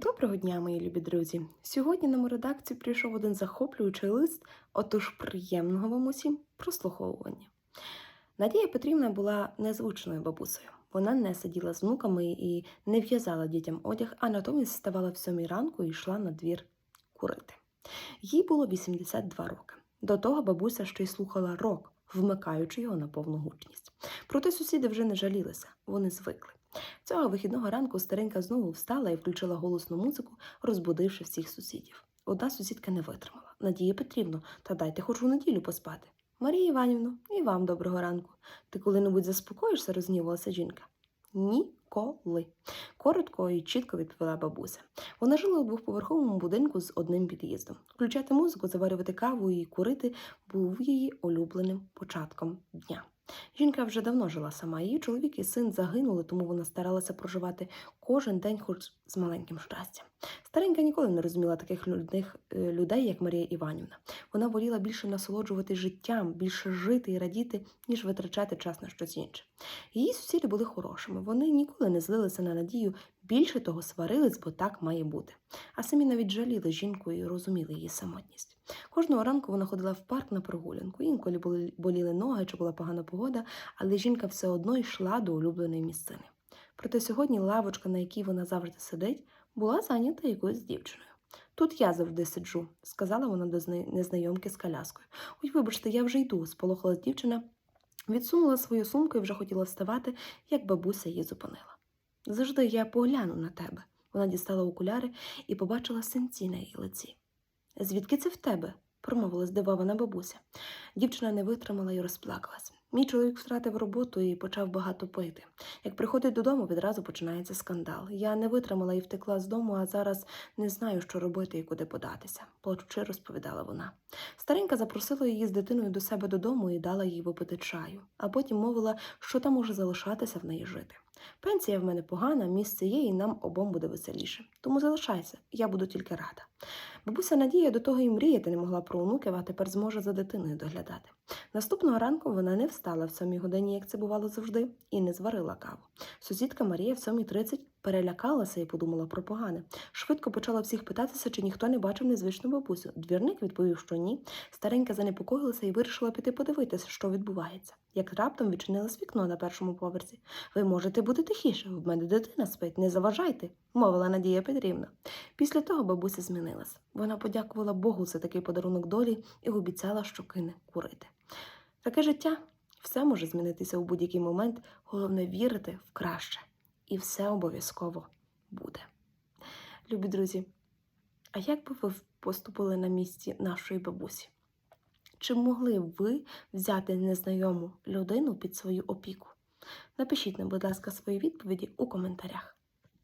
Доброго дня, мої любі друзі! Сьогодні на мою редакцію прийшов один захоплюючий лист, отож приємного вам усім прослуховування. Надія Петрівна була незвичною бабусею. Вона не сиділа з внуками і не в'язала дітям одяг, а натомість вставала в сьомій ранку і йшла на двір курити. Їй було 82 роки. До того бабуся ще й слухала рок, вмикаючи його на повну гучність. Проте сусіди вже не жалілися, вони звикли. Цього вихідного ранку старенька знову встала і включила голосну музику, розбудивши всіх сусідів. Одна сусідка не витримала. Надія Петрівно, та дайте хоч у неділю поспати. Марія Іванівно, і вам доброго ранку. Ти коли-небудь заспокоїшся, рознівалася жінка. Ніколи. Коротко і чітко відповіла бабуся. Вона жила у двохповерховому будинку з одним під'їздом. Включати музику, заварювати каву і курити був її улюбленим початком дня. Жінка вже давно жила сама. Її чоловік і син загинули, тому вона старалася проживати кожен день, хоч з маленьким щастям. Старенька ніколи не розуміла таких людних, е, людей, як Марія Іванівна. Вона воліла більше насолоджувати життям, більше жити і радіти, ніж витрачати час на щось інше. Її сусіди були хорошими. Вони ніколи не злилися на надію, більше того сварились, бо так має бути. А самі навіть жаліли жінку і розуміли її самотність. Кожного ранку вона ходила в парк на прогулянку. Інколи боліли ноги чи була погана погода, але жінка все одно йшла до улюбленої місцини. Проте сьогодні лавочка, на якій вона завжди сидить, була зайнята якоюсь дівчиною. Тут я завжди сиджу, сказала вона до незнайомки з коляскою. Ой, вибачте, я вже йду, сполохалась дівчина, відсунула свою сумку і вже хотіла вставати, як бабуся її зупинила. Завжди я погляну на тебе. Вона дістала окуляри і побачила синці на її лиці. Звідки це в тебе? промовила здивована бабуся. Дівчина не витримала і розплакалась. Мій чоловік втратив роботу і почав багато пити. Як приходить додому, відразу починається скандал. Я не витримала і втекла з дому, а зараз не знаю, що робити і куди податися, плачучи, розповідала вона. Старенька запросила її з дитиною до себе додому і дала їй випити чаю, а потім мовила, що там може залишатися в неї жити. Пенсія в мене погана, місце є, і нам обом буде веселіше. Тому залишайся, я буду тільки рада. Бабуся Надія до того і мріяти не могла про онуків, а тепер зможе за дитиною доглядати. Наступного ранку вона не встала в сьомій годині, як це бувало завжди, і не зварила каву. Сусідка Марія в 7.30 перелякалася і подумала про погане. Швидко почала всіх питатися, чи ніхто не бачив незвичну бабусю. Двірник відповів, що ні. Старенька занепокоїлася і вирішила піти подивитися, що відбувається. Як раптом відчинилось вікно на першому поверсі. Ви можете бути тихіше, в мене дитина спить, не заважайте, мовила Надія Петрівна. Після того бабуся змінилась. Вона подякувала Богу за такий подарунок долі і обіцяла, що кине курити. Таке життя все може змінитися у будь-який момент, головне вірити в краще. І все обов'язково буде. Любі друзі, а як би ви поступили на місці нашої бабусі? Чи могли б ви взяти незнайому людину під свою опіку? Напишіть нам, будь ласка, свої відповіді у коментарях.